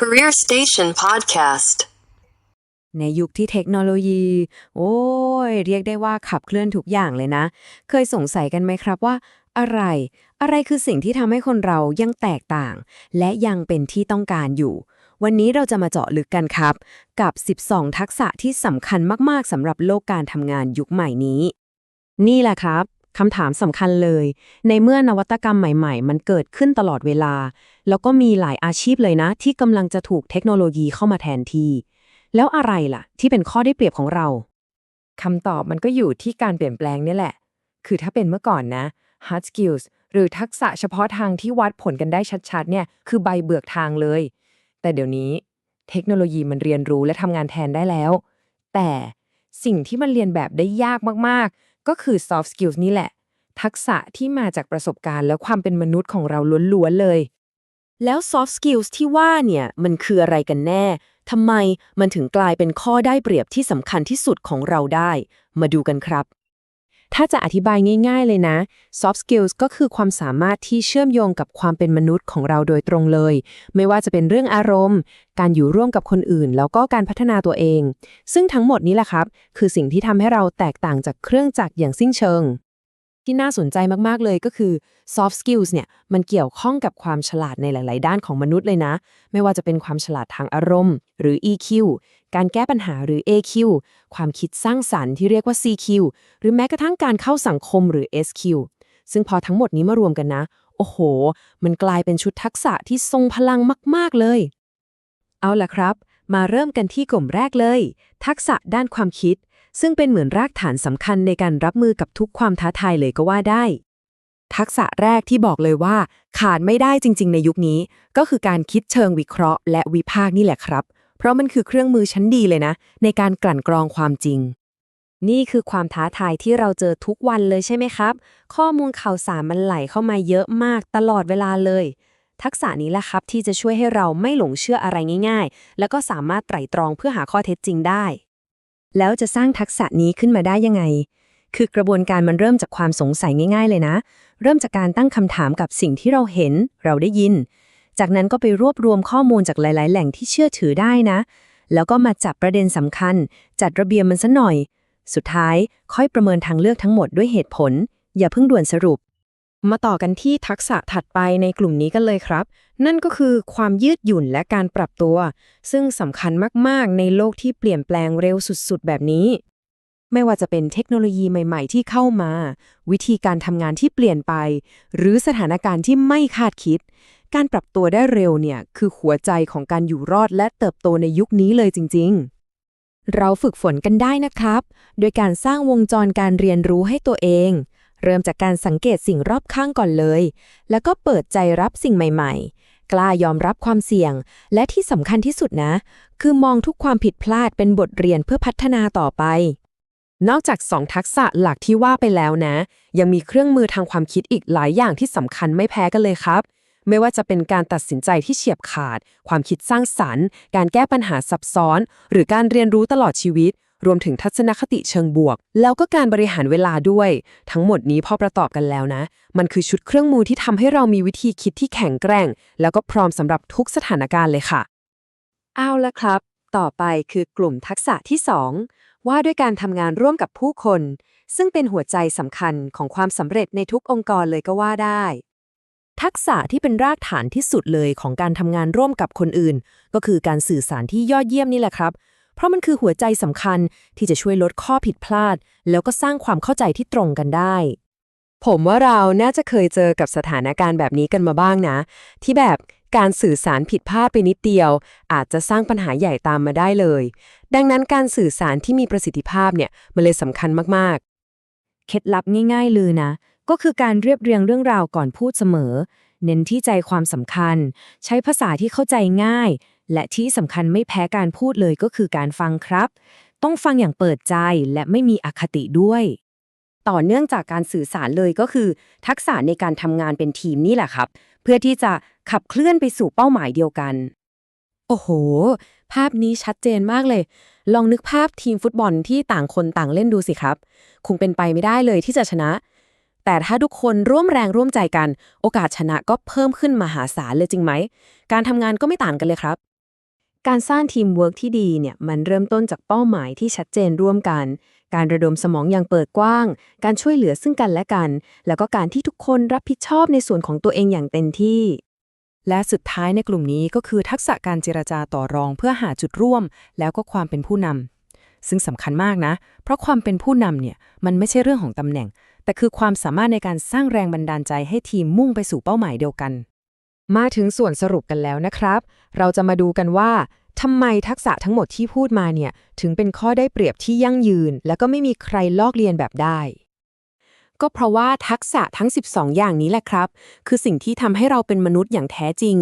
Career Station Podcast. ในยุคที่เทคโนโลยี โอ้ย เรียกได้ว่าขับเคลื่อนทุกอย่างเลยนะ เคยสงสัยกันไหมครับว่า อะไร อะไรคือสิ่งที่ทำให้คนเรายังแตกต่าง และยังเป็นที่ต้องการอยู่ วันนี้เราจะมาเจาะลึกกันครับ กับ 12 ทักษะที่สำคัญมาก ๆสำหรับโลกการทำงานยุคใหม่นี้ นี่แหละครับ คำถามสำคัญเลย ในเมื่อนวัตกรรมใหม่ๆ มันเกิดขึ้นตลอดเวลา แล้วก็มีหลายอาชีพเลยนะ ที่กำลังจะถูกเทคโนโลยีเข้ามาแทนที่ แล้วอะไรล่ะ ที่เป็นข้อได้เปรียบของเราคำตอบมันก็อยู่ที่การเปลี่ยนแปลงนี่แหละ คือถ้าเป็นเมื่อก่อนนะ hard skills หรือทักษะเฉพาะทางที่วัดผลกันได้ชัดๆ เนี่ย คือใบเบือกทางเลย แต่เดี๋ยวนี้ เทคโนโลยีมันเรียนรู้และทำงานแทนได้แล้ว แต่สิ่งที่มันเรียนแบบได้ยากมากๆ ก็คือ soft skills นี่แหละ ทักษะที่มาจากประสบการณ์ และความเป็นมนุษย์ของเราล้วนๆเลย แล้ว soft skills ที่ว่าเนี่ยมันคืออะไรกันแน่ทำไมมันถึงกลายเป็นข้อได้เปรียบที่สำคัญที่สุดของเราได้ มาดูกันครับ ถ้าจะอธิบายง่าย ๆเลยนะ soft skills ก็คือความสามารถที่เชื่อมโยงกับความเป็นมนุษย์ของเราโดยตรงเลย ไม่ว่าจะเป็นเรื่องอารมณ์ การอยู่ร่วมกับคนอื่น แล้วก็การพัฒนาตัวเอง ซึ่งทั้งหมดนี้แหละครับ คือสิ่งที่ทำให้เราแตกต่างจากเครื่องจักรอย่างสิ้นเชิง ที่น่าสนใจมากๆเลยก็คือ soft skills เนี่ยมันเกี่ยวข้องกับความฉลาดในหลาย ๆ ด้านของมนุษย์เลยนะ ไม่ว่าจะเป็นความฉลาดทางอารมณ์ หรือ EQ การแก้ปัญหาหรือ AQ ความคิดสร้างสรรค์ที่เรียกว่า CQ หรือแม้กระทั่งการเข้าสังคมหรือ SQ ซึ่งพอทั้งหมดนี้มารวมกันนะ โอ้โห มันกลายเป็นชุดทักษะที่ทรงพลังมาก ๆ เลย เอาล่ะครับ มาเริ่มกันที่กลุ่มแรกเลย ทักษะด้านความคิด ซึ่งเป็นเหมือนรากฐานสำคัญในการรับมือกับทุกความท้าทายเลยก็ว่าได้ ทักษะแรกที่บอกเลยว่า ขาดไม่ได้จริง ๆ ในยุคนี้ ก็คือการคิดเชิงวิเคราะห์ และวิพากษ์นี่แหละครับ เพราะมันคือเครื่องมือชั้นดีเลยนะ ในการกลั่นกรองความจริง นี่คือความท้าทายที่เราเจอทุกวันเลยใช่ไหมครับ ข้อมูลข่าวสารมันไหลเข้ามาเยอะมากตลอดเวลาเลยทักษะนี้แหละครับที่จะช่วยให้เราไม่หลงเชื่ออะไรง่าย ๆ แล้วก็สามารถไตร่ตรองเพื่อหาข้อเท็จจริงได้ แล้วจะสร้างทักษะนี้ขึ้นมาได้ยังไง คือกระบวนการมันเริ่มจากความสงสัยง่ายๆเลยนะ เริ่มจากการตั้งคำถามกับสิ่งที่เราเห็น เราได้ยิน จากนั้นก็ไปรวบรวมข้อมูลจากหลาย ๆ แหล่งที่เชื่อถือได้นะ แล้วก็มาจับประเด็นสำคัญ จัดระเบียบมันซะหน่อย สุดท้ายค่อยประเมินทางเลือกทั้งหมดด้วยเหตุผล อย่าเพิ่งด่วนสรุป มาต่อกันที่ทักษะถัดไปในกลุ่มนี้กันเลยครับ นั่นก็คือความยืดหยุ่นและการปรับตัว ซึ่งสำคัญมากๆ ในโลกที่เปลี่ยนแปลงเร็วสุดๆ แบบนี้ ไม่ว่าจะเป็นเทคโนโลยีใหม่ๆ ที่เข้ามา วิธีการทำงานที่เปลี่ยนไป หรือสถานการณ์ที่ไม่คาดคิด การปรับตัวได้เร็วเนี่ยคือหัวใจของการอยู่รอดและเติบโตในยุคนี้เลยจริง ๆเราฝึกฝนกันได้นะครับ โดยการสร้างวงจรการเรียนรู้ให้ตัวเอง เริ่มจากการสังเกตสิ่งรอบข้างก่อนเลย แล้วก็เปิดใจรับสิ่งใหม่ ๆ กล้ายอมรับความเสี่ยง และที่สำคัญที่สุดนะ คือมองทุกความผิดพลาดเป็นบทเรียนเพื่อพัฒนาต่อไป นอกจาก2ทักษะหลักที่ว่าไปแล้วนะ ยังมีเครื่องมือทางความคิดอีกหลายอย่างที่สำคัญไม่แพ้กันเลยครับ ไม่ว่าจะเป็นการตัดสินใจที่เฉียบขาด ความคิดสร้างสรรค์ การแก้ปัญหาซับซ้อน หรือการเรียนรู้ตลอดชีวิต รวมถึงทัศนคติเชิงบวก แล้วก็การบริหารเวลาด้วย ทั้งหมดนี้พอประกอบกันแล้วนะ มันคือชุดเครื่องมือที่ทำให้เรามีวิธีคิดที่แข็งแกร่ง แล้วก็พร้อมสำหรับทุกสถานการณ์เลยค่ะ เอาละครับ ต่อไปคือกลุ่มทักษะที่ 2 ว่าด้วยการทำงานร่วมกับผู้คน ซึ่งเป็นหัวใจสำคัญของความสำเร็จในทุกองค์กรเลยก็ว่าได้ทักษะที่เป็นรากฐานที่สุดเลยของการทำงานร่วมกับคนอื่น ก็คือการสื่อสารที่ยอดเยี่ยมนี่แหละครับ เพราะมันคือหัวใจสำคัญที่จะช่วยลดข้อผิดพลาด แล้วก็สร้างความเข้าใจที่ตรงกันได้ ผมว่าเราน่าจะเคยเจอกับสถานการณ์แบบนี้กันมาบ้างนะ ที่แบบการสื่อสารผิดพลาดไปนิดเดียว อาจจะสร้างปัญหาใหญ่ตามมาได้เลย ดังนั้นการสื่อสารที่มีประสิทธิภาพเนี่ยมันเลยสำคัญมากๆ เคล็ดลับง่าย ๆ เลยนะ ก็คือการเรียบเรียงเรื่องราวก่อนพูดเสมอ เน้นที่ใจความสำคัญ ใช้ภาษาที่เข้าใจง่าย และที่สำคัญไม่แพ้การพูดเลยก็คือการฟังครับ ต้องฟังอย่างเปิดใจและไม่มีอคติด้วย ต่อเนื่องจากการสื่อสารเลยก็คือ ทักษะในการทำงานเป็นทีมนี่แหละครับ เพื่อที่จะขับเคลื่อนไปสู่เป้าหมายเดียวกัน โอ้โห ภาพนี้ชัดเจนมากเลย ลองนึกภาพทีมฟุตบอลที่ต่างคนต่างเล่นดูสิครับ คงเป็นไปไม่ได้เลยที่จะชนะ แต่ถ้าทุกคนร่วมแรงร่วมใจกัน โอกาสชนะก็เพิ่มขึ้นมหาศาลเลยจริงไหม การทำงานก็ไม่ต่างกันเลยครับ การสร้างทีมเวิร์กที่ดีเนี่ยมันเริ่มต้นจากเป้าหมายที่ชัดเจนร่วมกัน การระดมสมองอย่างเปิดกว้าง การช่วยเหลือซึ่งกันและกัน แล้วก็การที่ทุกคนรับผิดชอบในส่วนของตัวเองอย่างเต็มที่ และสุดท้ายในกลุ่มนี้ก็คือทักษะการเจรจาต่อรองเพื่อหาจุดร่วม แล้วก็ความเป็นผู้นำซึ่งสำคัญมากนะ เพราะความเป็นผู้นำเนี่ยมันไม่ใช่เรื่องของตำแหน่ง แต่คือความสามารถในการสร้างแรงบันดาลใจให้ทีมมุ่งไปสู่เป้าหมายเดียวกัน มาถึงส่วนสรุปกันแล้วนะครับ เราจะมาดูกันว่าทำไมทักษะทั้งหมดที่พูดมาเนี่ย ถึงเป็นข้อได้เปรียบที่ยั่งยืน แล้วก็ไม่มีใครลอกเลียนแบบได้ ก็เพราะว่าทักษะทั้ง 12 อย่างนี้แหละครับ คือสิ่งที่ทำให้เราเป็นมนุษย์อย่างแท้จริง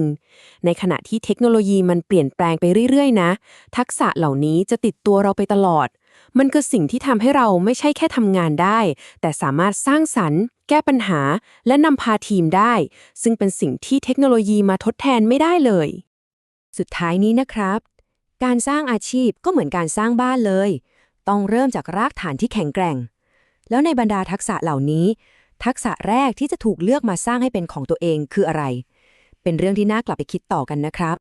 ในขณะที่เทคโนโลยีมันเปลี่ยนแปลงไปเรื่อยๆ นะ ทักษะเหล่านี้จะติดตัวเราไปตลอด มันคือสิ่งที่ทำให้เราไม่ใช่แค่ทำงานได้ แต่สามารถสร้างสรรค์ แก้ปัญหา และนำพาทีมได้ ซึ่งเป็นสิ่งที่เทคโนโลยีมาทดแทนไม่ได้เลย สุดท้ายนี้นะครับ การสร้างอาชีพก็เหมือนการสร้างบ้านเลย ต้องเริ่มจากรากฐานที่แข็งแกร่ง แล้วในบรรดาทักษะเหล่านี้ ทักษะแรกที่จะถูกเลือกมาสร้างให้เป็นของตัวเองคืออะไร เป็นเรื่องที่น่ากลับไปคิดต่อกันนะครับ